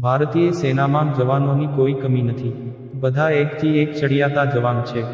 ભારતીય સેનામાં જવાનોની કોઈ કમી નથી. બધા એકથી એક ચડિયાતા જવાન છે.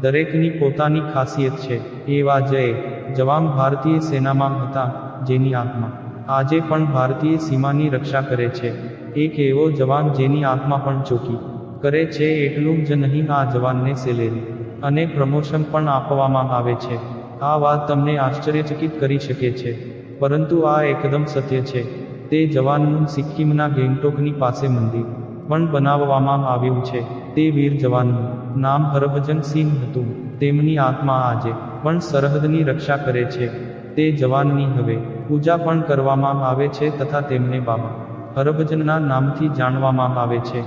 દરેકની પોતાની ખાસિયત છે. એવા જયે. જવાન ભારતીય સેનામાં હતા, જેની આત્મા. આજે પણ ભારતીય સીમાની રક્ષા કરે છે. એક એવો જવાન જેની આત્મા પણ ચોકી. કરે છે એટલું જ નહીં આ જવાનને સેલેરી. અને પ્રમોશન પણ આપવામાં આવે છે. આ વાત તમને આશ્ચર્યચકિત કરી શકે છે. પરંતુ આ એકદમ સત્ય છે. તે જવાનનું સિક્કિમના ગેંગટોકની પાસે મંદિર પણ બનાવવામાં આવ્યું છે. તે વીર જવાનનું નામ હરભજન સિંહ હતું. તેમની આત્મા આજે પણ સરહદની રક્ષા કરે છે. તે જવાનની હવે પૂજા પણ કરવામાં આવે છે તથા તેમને બાબા હરભજનના નામથી જાણવામાં આવે છે.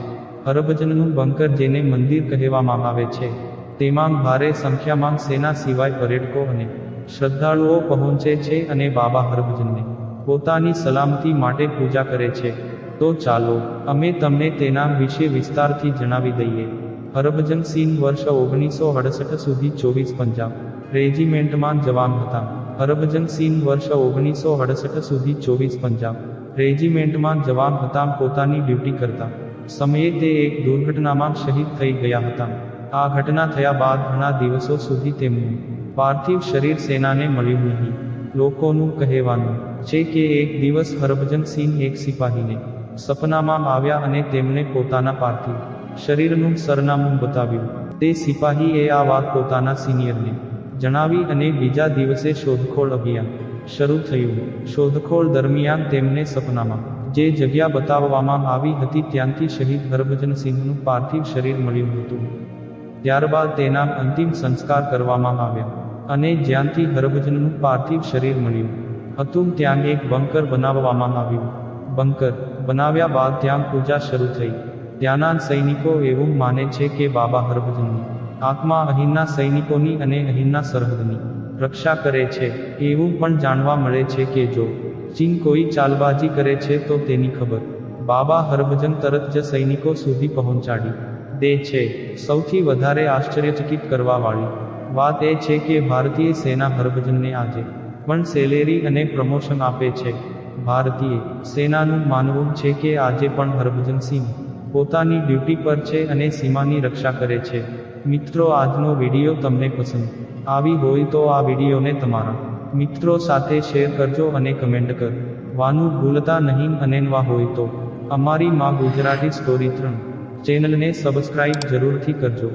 હરભજનનું બંકર જેને મંદિર કહેવામાં આવે છે. તેમાં ભારે સંખ્યામાં સેના સિવાય પર્યટકો અને શ્રદ્ધાળુઓ પહોંચે છે અને બાબા હરભજનને પોતાની સલામતી માટે પૂજા કરે છે. તો ચાલો, અમે તમને તેના વિશે વિસ્તારથી જણાવી દઈએ. હરભજન સિંહ વર્ષ ઓગણીસો અડસઠ સુધી ચોવીસ પંજાબ રેજિમેન્ટમાં જવાન હતા. હરભજન સિંહ વર્ષ ઓગણીસો અડસઠ સુધી ચોવીસ પંજાબ રેજિમેન્ટમાં જવાન હતા, પોતાની ડ્યુટી કરતા. સમયે તે એક દુર્ઘટનામાં શહીદ થઈ ગયા હતા. આ ઘટના થયા બાદ ઘણા દિવસો સુધી તેમનું પાર્થિવ શરીર સેનાને મળ્યું નહીં. લોકોનું કહેવાનું છે કે એક દિવસ હરભજન સિંહ એક સિપાહીને સપનામાં આવ્યા અને તેમણે પોતાના પાર્થિવ શરીરનું સરનામું બતાવ્યું. તે સિપાહીએ આ વાત પોતાના સિનિયરને જણાવી અને બીજા દિવસે શોધખોળ અભિયાન શરૂ થયું. શોધખોળ દરમિયાન તેમને સપનામાં જે જગ્યા બતાવવામાં આવી હતી ત્યાંથી શહીદ હરભજન સિંહનું પાર્થિવ શરીર મળ્યું હતું. ત્યારબાદ તેના અંતિમ સંસ્કાર કરવામાં આવ્યા અને જ્યાંથી હરભજનનું પાર્થિવ શરીર મળ્યું. હતું ત્યાં એક બંકર બનાવવામાં આવ્યું. બંકર બનાવ્યા બાદ ત્યાં પૂજા શરૂ થઈ. ત્યાંના સૈનિકો એવું માને છે કે બાબા હરભજનની આત્મા અહીંના સૈનિકોની અને અહીંના સરહદની રક્ષા કરે છે. એવું પણ જાણવા મળે છે કે જો ચીન કોઈ ચાલબાજી કરે છે તો તેની ખબર બાબા હરભજન તરત જ સૈનિકો સુધી પહોંચાડી દે છે. સૌથી વધારે આશ્ચર્યચકિત કરવાવાળી વાત એ છે કે ભારતીય સેના હરભજનને આજે પણ સેલેરી અને પ્રમોશન આપે છે. ભારતીય સેનાનું માનવું છે કે આજે પણ હરભજન સિંહ પોતાની ડ્યુટી પર છે અને સીમાની રક્ષા કરે છે. મિત્રો, આજનો વીડિયો તમને પસંદ આવી હોય તો આ વિડીયોને તમારા મિત્રો સાથે શેર કરજો અને કમેન્ટ કરવાનું ભૂલતા નહીં અનેનવા હોય તો અમારી માં ગુજરાતી સ્ટોરી ત્રણ ચેનલને સબસ્ક્રાઇબ જરૂરથી કરજો.